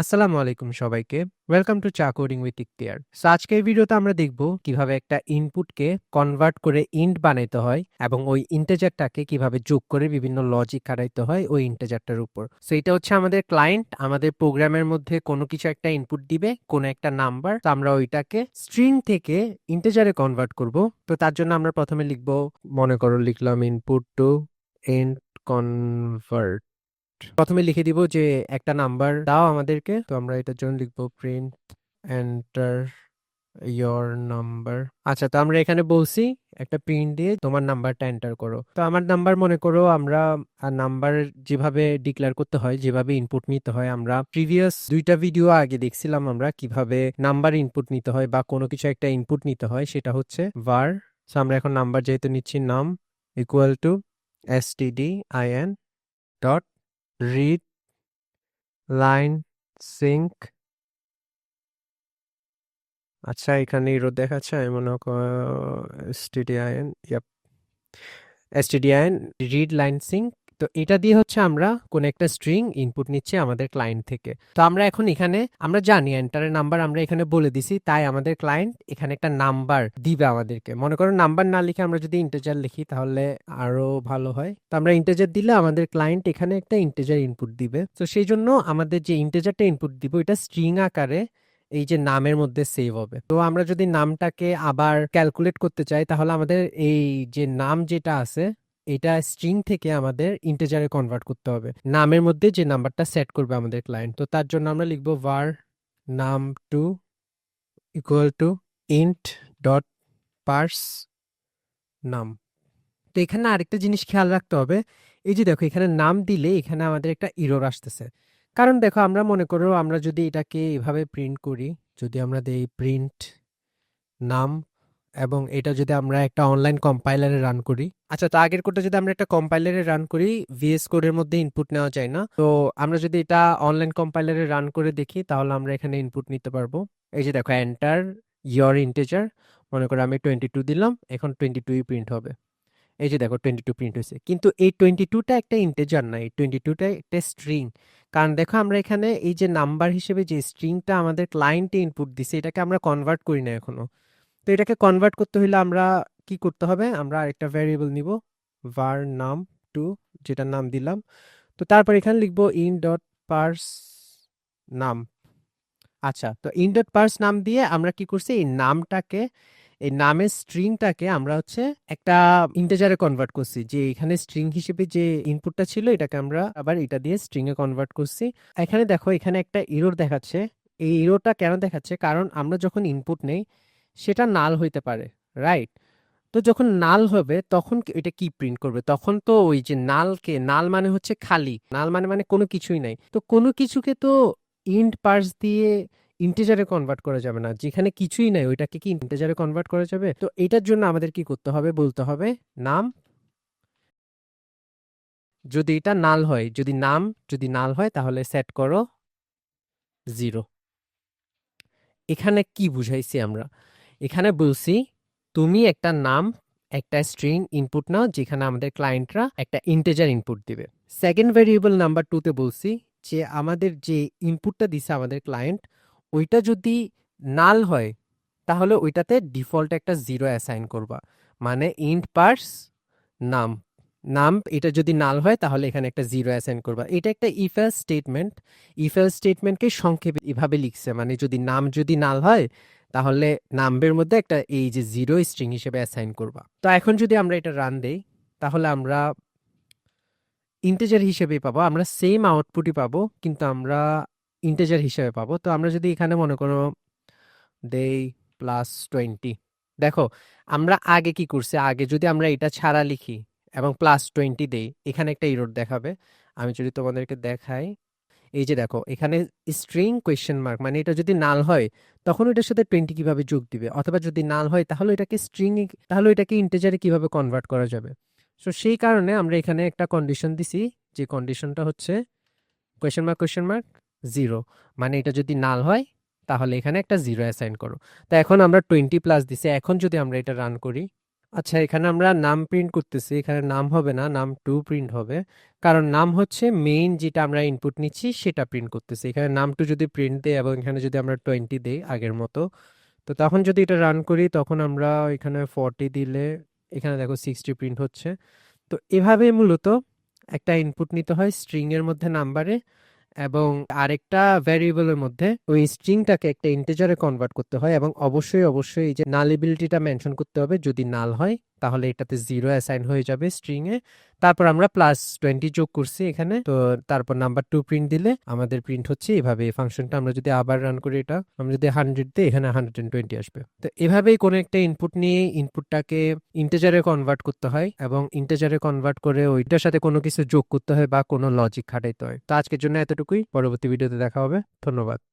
আসসালামু আলাইকুম সবাইকে। Welcome to Cha coding with Ikhtiar so আজকের ভিডিওতে আমরা দেখব কীভাবে একটা ইনপুটকে কনভার্ট করে ইন্ট বানাইতে হয় এবং ওই ইন্টেজারটাকে কীভাবে যোগ করে বিভিন্ন লজিক খাটাইতে হয় ওই ইন্টেজারটার উপর। সো এটা হচ্ছে আমাদের ক্লায়েন্ট আমাদের প্রোগ্রামের মধ্যে কোনো কিছু একটা ইনপুট দিবে, কোনো একটা নাম্বার তো আমরা ওইটাকে স্ট্রিং থেকে ইন্টেজারে কনভার্ট করব। তো তার জন্য আমরা প্রথমে লিখব, মনে করো লিখলাম ইনপুট টু এন্ড কনভার্ট প্রথমে লিখে দিব যে একটা নাম্বার দাও আমাদেরকে। তো আমরা এটার জন্য লিখব প্রিন্ট এন্টার ইয়োর নাম্বার আচ্ছা তো আমরা এখানে বলছি একটা প্রিন্ট দিয়ে তোমার নাম্বারটা এন্টার করো। তো আমার নাম্বার মনে করো আমরা নাম্বার যেভাবে ডিক্লেয়ার করতে হয়, যেভাবে ইনপুট নিতে হয়, আমরা প্রিভিয়াস দুইটা ভিডিও আগে দেখছিলাম আমরা কীভাবে নাম্বার ইনপুট নিতে হয় বা কোনো কিছু একটা ইনপুট নিতে হয়, সেটা হচ্ছে var সো আমরা এখন নাম্বার যেহেতু নিচ্ছি নাম equal to S T D I N dot read, line, sync. আচ্ছা এখানে ইরো দেখাচ্ছে, আমি মনে STDIN yep STDIN read line sync তো এটা দিয়ে হচ্ছে আমরা কোন একটা স্ট্রিং ইনপুট নিচ্ছে আমাদের ক্লায়েন্ট থেকে। তো আমরা এখন এখানে, আমরা জানি এন্টারের নাম্বার আমরা এখানে বলে দিছি, তাই আমাদের ক্লায়েন্ট এখানে একটা নাম্বার দিবে আমাদেরকে। মনে করো নাম্বার না লিখে আমরা যদি ইন্টেজার লিখি তাহলে আরও ভালো হয়। তো আমরা ইন্টেজার দিলে আমাদের ক্লায়েন্ট এখানে একটা ইন্টেজার ইনপুট দিবে। তো সেই জন্য আমাদের যে ইন্টেজারটা ইনপুট দিব, এটা স্ট্রিং আকারে এই যে নামের মধ্যে সেভ হবে। তো আমরা যদি নামটাকে আবার ক্যালকুলেট করতে চাই, তাহলে আমাদের এই যে নাম যেটা আছে এটা স্ট্রিং থেকে আমাদের ইন্টেজারে কনভার্ট করতে হবে। নামের মধ্যে যে নাম্বারটা সেট করবে আমাদের ক্লায়েন্ট তো তার জন্য আমরা লিখব var num two equal to int dot parse num তো এখানে আরেকটা জিনিস খেয়াল রাখতে হবে, এই যে দেখো এখানে নাম দিলে এখানে আমাদের একটা ইরোর আসতেছে। কারণ দেখো আমরা মনে করো আমরা যদি এটাকে এভাবে প্রিন্ট করি, যদি আমরা দেই প্রিন্ট নাম এবং এটা যদি আমরা একটা অনলাইন কম্পাইলারে রান করি। আচ্ছা তো আগের কোডটা যদি আমরা একটা কম্পাইলারে রান করি ভিএস কোডের মধ্যে ইনপুট নেওয়া যায় না। তো আমরা যদি এটা অনলাইন কম্পাইলারে রান করে দেখি, তাহলে আমরা এখানে ইনপুট নিতে পারব। এই যে দেখো এন্টার ইয়র ইন্টেজার মনে করো আমি টোয়েন্টি টু দিলাম, এখন টোয়েন্টি টুই প্রিন্ট হবে। এই যে দেখো টোয়েন্টি টু প্রিন্ট হয়েছে। কিন্তু এই টোয়েন্টি টুটা একটা ইন্টেজার না, এই টোয়েন্টি টুটা একটা স্ট্রিং কারণ দেখো, আমরা এখানে এই যে নাম্বার হিসেবে যে স্ট্রিংটা আমাদের ক্লায়েন্টে ইনপুট দিছে, এটাকে আমরা কনভার্ট করি না এখনও। তো এটাকে কনভার্ট করতে হলে আমরা কি করতে হবে? আমরা আরেকটা ভ্যারিয়েবল নিব, var নাম টু যেটার নাম দিলাম। তো তারপর এখানে লিখব ইন ডট পার্স নাম আচ্ছা তো ইন ডট পার্স নাম দিয়ে আমরা কি করছি? এই নামটাকে, এই নামের স্ট্রিংটাকে আমরা হচ্ছে একটা ইন্টেজারে কনভার্ট করছি। যে এখানে স্ট্রিং হিসেবে যে ইনপুটটা ছিল, এটাকে আমরা আবার এটা দিয়ে স্ট্রিং এ কনভার্ট করছি। এখানে দেখো, এখানে একটা ইরোর দেখাচ্ছে। এই ইরোটা কেন দেখাচ্ছে? কারণ আমরা যখন ইনপুট নেই সেটা নাল হইতে পারে রাইট তো যখন নাল হবে, তখন এটা কি প্রিন্ট করবে? তখন তো ওই যে নালকে, নাল মানে হচ্ছে খালি, নাল মানে মানে কোনো কিছুই নাই। তো কোনো কিছুকে তো ইন্ট পার্স দিয়ে ইন্টেজারে কনভার্ট করা যাবে না। যেখানে কিছুই নাই, ওইটাকে কি ইন্টেজারে কনভার্ট করা যাবে? তো এটার জন্য আমাদের কি করতে হবে, বলতে হবে নাম। যদি এটা নাল হয়, যদি নাম, যদি নাল হয়, তাহলে সেট করো জিরো এখানে কি বুঝাইছি আমরা? এখানে বলছি, তুমি একটা নাম, একটা স্ট্রিং ইনপুট নাও, যেখানে আমাদের ক্লায়েন্টরা একটা ইন্টেজার ইনপুট দিবে। সেকেন্ড ভেরিয়েবল নাম্বার টুতে বলছি, যে আমাদের যে ইনপুটটা দিছে আমাদের ক্লায়েন্ট ওইটা যদি নাল হয়, তাহলে ওইটাতে ডিফল্ট একটা জিরো অ্যাসাইন করবা। মানে ইন্ট পার্স নাম নাম এটা যদি নাল হয়, তাহলে এখানে একটা জিরো অ্যাসাইন করবা। এটা একটা ইফেল স্টেটমেন্ট ইফেল স্টেটমেন্টকে সংক্ষেপে এভাবে লিখছে মানে যদি নাম যদি নাল হয় তাহলে নাম্বের মধ্যে একটা এই যে জিরো স্ট্রিং হিসেবে অ্যাসাইন করবা। তো এখন যদি আমরা এটা রান দেই, তাহলে আমরা ইন্টেজার হিসেবে পাবো। আমরা সেম আউটপুটই পাবো, কিন্তু আমরা ইন্টেজার হিসেবে পাবো। তো আমরা যদি এখানে মনে করো দেই প্লাস টোয়েন্টি দেখো, আমরা আগে কি করছি? আগে যদি আমরা এটা ছাড়া লিখি এবং প্লাস টোয়েন্টি দেই, এখানে একটা ইরোড দেখাবে। আমি যদি তোমাদেরকে দেখাই এই যে দেখো, এখানে স্ট্রিং কোয়েশ্চেন মার্ক মানে এটা যদি নাল হয়, তখন এটার সাথে টোয়েন্টি কীভাবে যোগ দিবে? অথবা যদি নাল হয়, তাহলে এটাকে স্ট্রিং তাহলে এটাকে ইন্টেজারে কীভাবে কনভার্ট করা যাবে? সো সেই কারণে আমরা এখানে একটা কন্ডিশন দিছি, যে কন্ডিশনটা হচ্ছে question mark question mark zero মানে এটা যদি নাল হয়, তাহলে এখানে একটা জিরো অ্যাসাইন করো। তা এখন আমরা টোয়েন্টি প্লাস দিছি, এখন যদি আমরা এটা রান করি আচ্ছা এখানে আমরা নাম প্রিন্ট করতেছি। এখানে নাম হবে না, নাম টু প্রিন্ট হবে। কারণ নাম হচ্ছে মেইন যেটা আমরা ইনপুট নিচ্ছি, সেটা প্রিন্ট করতেছি। এখানে নাম টু যদি প্রিন্ট দেয় এবং এখানে যদি আমরা টোয়েন্টি দেই আগের মতো, তো তখন যদি এটা রান করি, তখন আমরা এখানে ফর্টি দিলে, এখানে দেখো সিক্সটি প্রিন্ট হচ্ছে। তো এভাবে মূলত একটা ইনপুট নিতে হয় স্ট্রিংয়ের মধ্যে নাম্বারে এবং আরেকটা ভ্যারিয়েবলের মধ্যে ওই স্ট্রিংটাকে একটা ইন্টেজারে কনভার্ট করতে হয় এবং অবশ্যই অবশ্যই এই যে নালিবিলিটিটা মেনশন করতে হবে, যদি নাল হয় তাহলে এটাতে জিরো অ্যাসাইন হয়ে যাবে স্ট্রিং এ। তারপর আমরা প্লাস টোয়েন্টি যোগ করছি এখানে। তো তারপর নাম্বার টু প্রিন্ট দিলে আমাদের প্রিন্ট হচ্ছে এভাবে। এই ফাংশনটা আমরা যদি আবার রান করি এটা, আমরা যদি হান্ড্রেড দিই, এখানে হান্ড্রেড এন্ড টোয়েন্টি আসবে। তো এভাবেই কোনো একটা ইনপুট নিয়ে ইনপুটটাকে ইন্টেজারে কনভার্ট করতে হয় এবং ইন্টেজারে কনভার্ট করে ওইটার সাথে কোনো কিছু যোগ করতে হয় বা কোনো লজিক খাটাইতে হয়। তো আজকের জন্য এতটুকুই। পরবর্তী ভিডিওতে দেখা হবে। ধন্যবাদ।